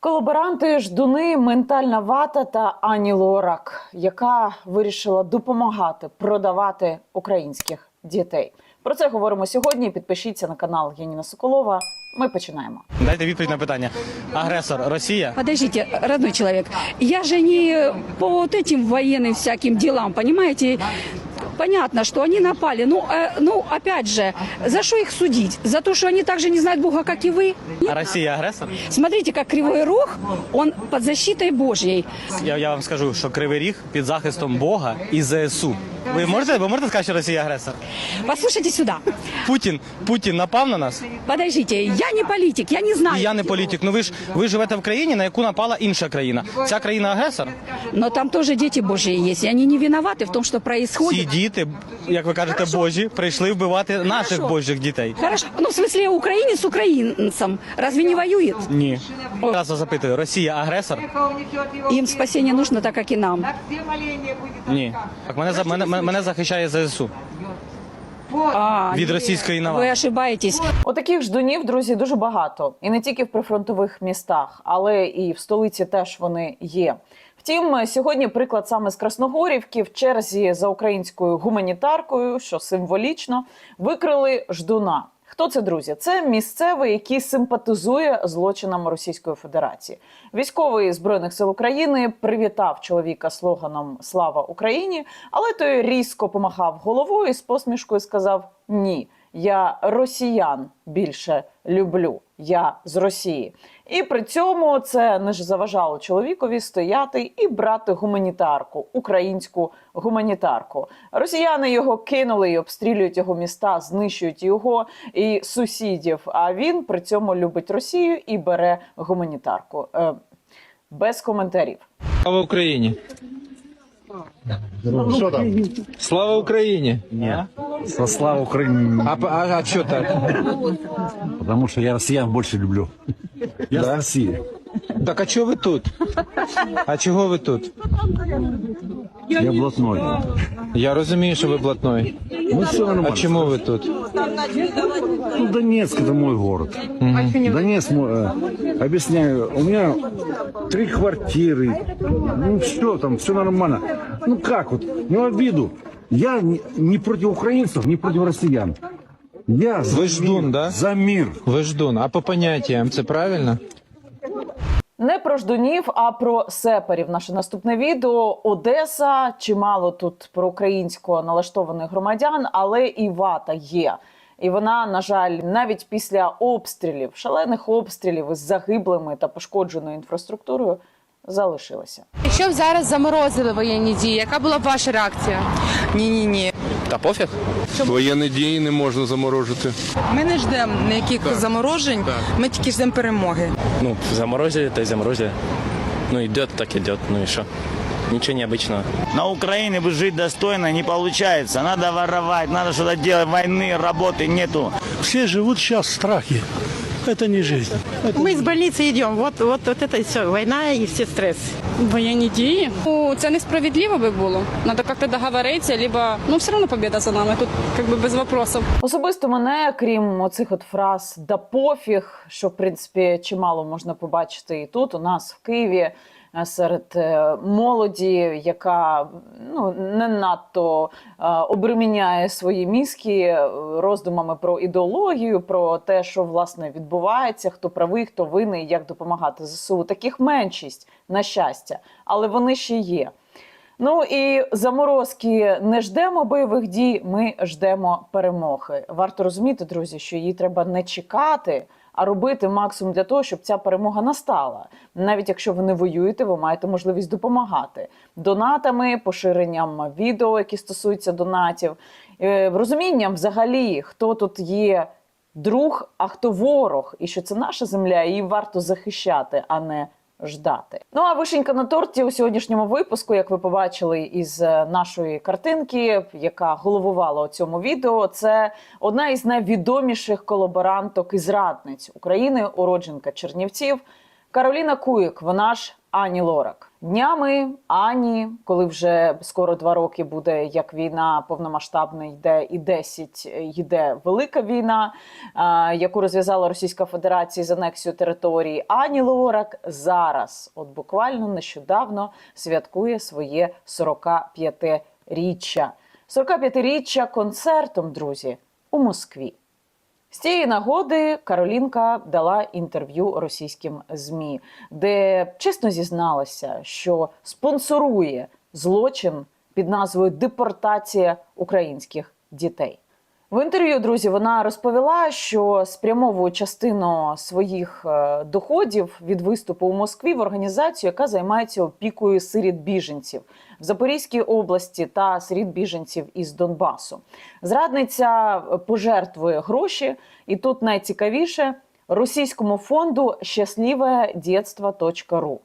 Колаборанти, ждуни, ментальна вата та Ані Лорак, яка вирішила допомагати продавати українських дітей. Про це говоримо сьогодні. Підпишіться на канал Яніна Соколова. Ми починаємо. Дайте відповідь на питання. Агресор Росія. Подождите, родной человек, я же не по вот этим военным всяким делам, понимаете? Понятно, что они напали. Ну, э, ну, опять же, за что их судить? За то, что они также не знают Бога, как и вы? А Росія агресор? Смотрите, как Кривой Рог, он под защитой Божьей. Я, я вам скажу, що Кривий Ріг під захистом Бога і ЗСУ. Ви можете, ви можете сказати, що Росія агресор? Послушайте сюда. Путін, Путін напав на нас, Подождите, я не политик, я не знаю. і я не політик. Ну ви ж ви живете в країні, на яку напала інша країна. Ця країна агресор. Но там тоже дети Божьи есть, и они не виноваты в том, что Ці происходит. діти, як ви кажете, божі, прийшли вбивати наших Хорошо. божих дітей. Хорошо, ну в смысле украинец с украинцем разве не воюет? Ні. Раз вас запитую, Росія агресор? Им спасение нужно так, как и нам. Ні. Так мене за- мене, мене захищає ЗСУ. А, Від російської навали. Ви ошибаєтесь. Отаких ждунів, друзі, дуже багато, і не тільки в прифронтових містах, але і в столиці теж вони є. Втім, сьогодні приклад саме з Красногорівки в черзі за українською гуманітаркою, що символічно, викрили ждуна. Хто це друзі? Це місцевий, який симпатизує злочинам Російської Федерації. Військовий збройних сил України привітав чоловіка слоганом Слава Україні, але той різко помахав головою і з посмішкою сказав: Ні, я росіян більше люблю. Я з Росії. І при цьому це не ж заважало чоловікові стояти і брати гуманітарку, українську гуманітарку. Росіяни його кинули і обстрілюють його міста, знищують його і сусідів. А він при цьому любить Росію і бере гуманітарку. Е, без коментарів. Слава Україні! Що там? Слава Україні! Слава Украине. А, а, а що так? Потому что я россиян больше люблю. Я с России. Так а чого ви тут? А чого ви тут? Я блатной. Я розумію, що ви блатной. Ну все нормально. А чому ви тут? Ну, Донецк это мой город. Донецк мой. э, объясняю, у меня три квартиры. Ну все там, все нормально. Ну как вот, не в обиду. Я не, не против украинцев, не против россиян. Я за Вы ждун, мир, да? За мир. Ви ждун. А по поняттям це правильно? Не про ждунів, а про сеперів. Наше наступне відео Одеса. Чимало тут про українсько налаштованих громадян, але і вата є. І вона, на жаль, навіть після обстрілів, шалених обстрілів із загиблими та пошкодженою інфраструктурою, залишилася. Якщо б зараз заморозили воєнні дії, яка була б ваша реакція? Ні, ні, ні. Та пофіг. Воєнні дії не можна заморожити. Ми не ждемо ніяких заморожень, ми тільки ждемо перемоги. Ну, заморозили, то и заморозили. Ну, идет, так идет. Ну и что? Ничего необычного. На Украине бы жить достойно не получается. Надо воровать, надо что-то делать. Войны, работы нету. Все живут сейчас в страхе. Это не жизнь. Ми з больниці йдемо, от, от, от це все, війна і всі стреси. Военные дії? Ну, це несправедливо би було. Надо как-то договориться, либо... Ну, все равно победа за нами. Тут как бы без вопросов. Особисто мене, крім оцих от фраз да пофіг, що в принципі чимало можна побачити і тут, у нас в Києві. е, Серед е, молоді, яка ну не надто е, обреміняє свої мізки роздумами про ідеологію, про те, що власне відбувається, хто правий, хто винний, як допомагати ЗСУ. Таких меншість на щастя, але вони ще є. Ну і заморозки не ждемо бойових дій, ми ждемо перемоги. Варто розуміти, друзі, що її треба не чекати, а робити максимум для того, щоб ця перемога настала. Навіть якщо ви не воюєте, ви маєте можливість допомагати донатами, поширенням відео, які стосуються донатів, е, розумінням взагалі, хто тут є друг, а хто ворог, і що це наша земля, її варто захищати, а не ждати. Ну а вишенька на торті у сьогоднішньому випуску, як ви побачили із е, нашої картинки, яка головувала у цьому відео, це одна із найвідоміших колаборанток і зрадниць України, уродженка Чернівців. Кароліна Куїк, вона ж Ані Лорак. Днями Ані, коли вже скоро два роки буде, як війна повномасштабна йде, і 10 йде велика війна, яку розв'язала Російська Федерація з анексією території. Ані Лорак зараз, от буквально нещодавно, святкує своє 45-річчя. 45-річчя концертом, друзі, у Москві. З цієї нагоди Каролінка дала інтерв'ю російським змі, де чесно зізналася, що спонсорує злочин під назвою Депортація українських дітей. В інтерв'ю, друзі, вона розповіла, що спрямовує частину своїх е, доходів від виступу у Москві в організацію, яка займається опікою сиріт біженців в Запорізькій області та сиріт біженців із Донбасу. Зрадниця пожертвує гроші, і тут найцікавіше російському фонду щасливе дєтство.ру.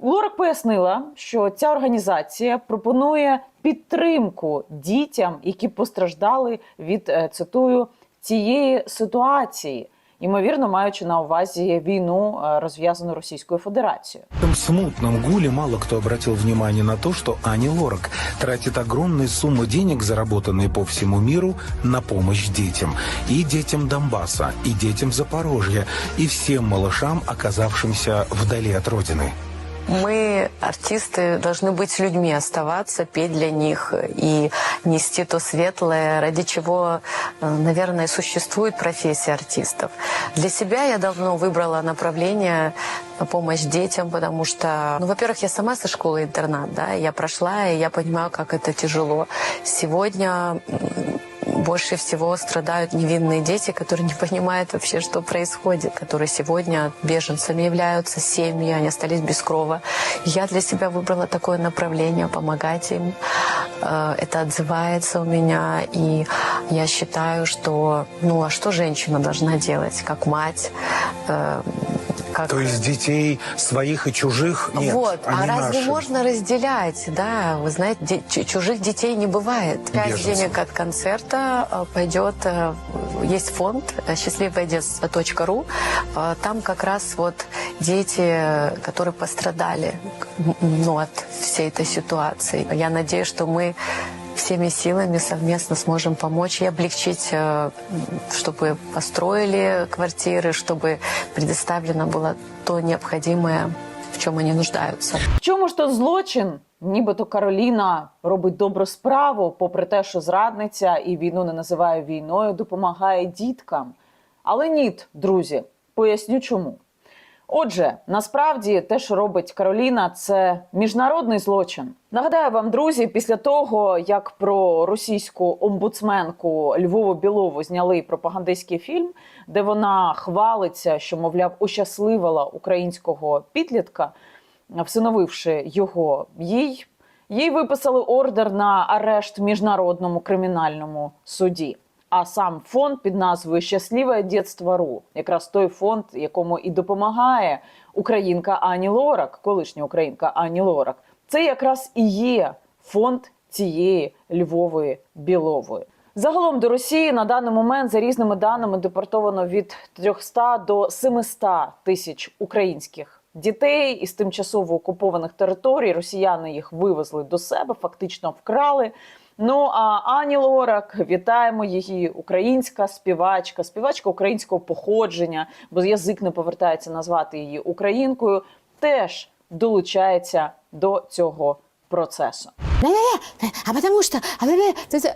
Лорак пояснила, що ця організація пропонує підтримку дітям, які постраждали від е, цитую цієї ситуації, ймовірно, маючи на увазі війну, е, розв'язану Російською Федерацією. В этом смутном гуле мало кто обратил внимание на то, что Ани Лорак тратит огромные суммы денег, заработанные по всему миру, на помощь детям. И детям Донбасса, и детям Запорожья, и всем малышам, оказавшимся вдали от родины. Мы, артисты, должны быть с людьми, оставаться, петь для них и нести то светлое, ради чего, э, наверное, существует профессия артистов. Для себя я давно выбрала направление э, помощь детям, потому что, ну, во-первых, я сама со школы-интернат, да, я прошла, и я понимаю, как это тяжело. Сегодня м, больше всего страдают невинные дети, которые не понимают вообще, что происходит, которые сегодня беженцами являются, семьи, они остались без крова. Я для себя выбрала такое направление, помогать им. Э, Это отзывается у меня, и я считаю, что, ну, а что женщина должна делать, как мать, э, как... То есть детей своих и чужих нет, вот, а они разве наши. можно разделять? Да, вы знаете, де- чу- чужих детей не бывает. Часть Беженцев. денег от концерта э, пойдет, э, есть фонд э, счастливое детство.ру. Э, Там как раз вот дети, э, которые пострадали м, ну, от всей этой ситуации. Я надеюсь, что мы всеми силами совместно сможем помочь и облегчить, э, чтобы построили квартиры, чтобы предоставлено было то необходимое, в чем они нуждаются. В чому ж то злочин? Нібито Кароліна робить добру справу, попри те, що зрадниця і війну не називає війною, допомагає діткам. Але ні, друзі, поясню чому. Отже, насправді те, що робить Кароліна, це міжнародний злочин. Нагадаю вам, друзі, після того як про російську омбудсменку Львову Білову зняли пропагандистський фільм, де вона хвалиться, що мовляв ощасливила українського підлітка, всиновивши його, їй, їй виписали ордер на арешт міжнародному кримінальному суді. А сам фонд під назвою Щасливе дєтство.ру, якраз той фонд, якому і допомагає українка Ані Лорак, колишня українка Ані Лорак. Це якраз і є фонд цієї Львової Білової. Загалом до Росії на даний момент, за різними даними, депортовано від 300 до 700 тисяч українських дітей із тимчасово окупованих територій. Росіяни їх вивезли до себе, фактично вкрали. Ну а Ані Лорак, вітаємо її, українська співачка, співачка українського походження, бо язик не повертається назвати її українкою, теж долучається до цього процесу. А потому что... а це-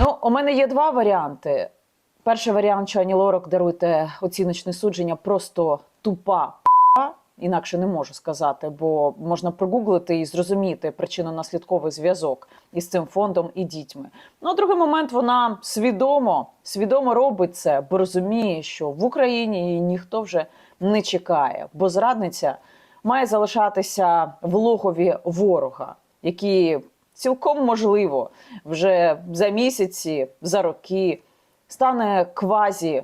Ну, у мене є два варіанти. Перший варіант, що Ані Лорак даруйте оціночне судження, просто тупа п***а. Інакше не можу сказати, бо можна прогуглити і зрозуміти причинно-наслідковий зв'язок із цим фондом і дітьми. Ну, а другий момент вона свідомо, свідомо робить це, бо розуміє, що в Україні її ніхто вже не чекає, бо зрадниця має залишатися в логові ворога, які цілком можливо вже за місяці, за роки стане квазі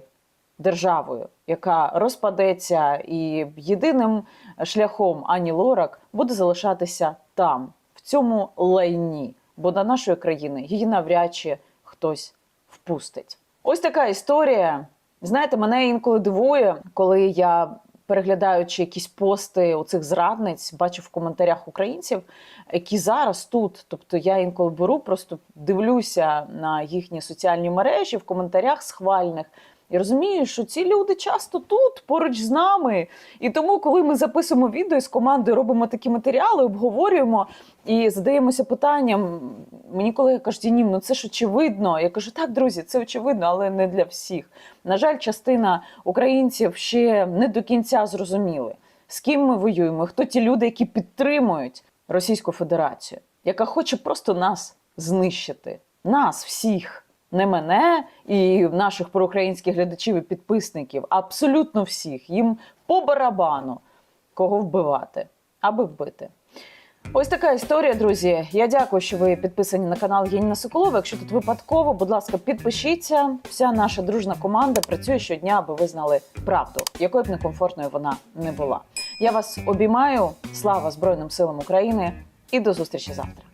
державою, яка розпадеться, і єдиним шляхом Ані Лорак буде залишатися там, в цьому лайні, бо до нашої країни її навряд чи хтось впустить. Ось така історія. Знаєте, мене інколи дивує, коли я переглядаючи якісь пости у цих зрадниць, бачу в коментарях українців, які зараз тут. Тобто я інколи беру, просто дивлюся на їхні соціальні мережі в коментарях схвальних. І розумію, що ці люди часто тут, поруч з нами. І тому, коли ми записуємо відео з командою, робимо такі матеріали, обговорюємо і задаємося питанням. Мені колеги кажуть, Нім, ну це ж очевидно. Я кажу, так, друзі, це очевидно, але не для всіх. На жаль, частина українців ще не до кінця зрозуміли, з ким ми воюємо, хто ті люди, які підтримують Російську Федерацію, яка хоче просто нас знищити, нас всіх. Не мене і наших проукраїнських глядачів і підписників, абсолютно всіх. Їм по барабану кого вбивати, аби вбити. Ось така історія, друзі. Я дякую, що ви підписані на канал Єніна Соколова. Якщо тут випадково, будь ласка, підпишіться. Вся наша дружна команда працює щодня, аби ви знали правду, якою б некомфортною вона не була. Я вас обіймаю. Слава Збройним силам України і до зустрічі завтра.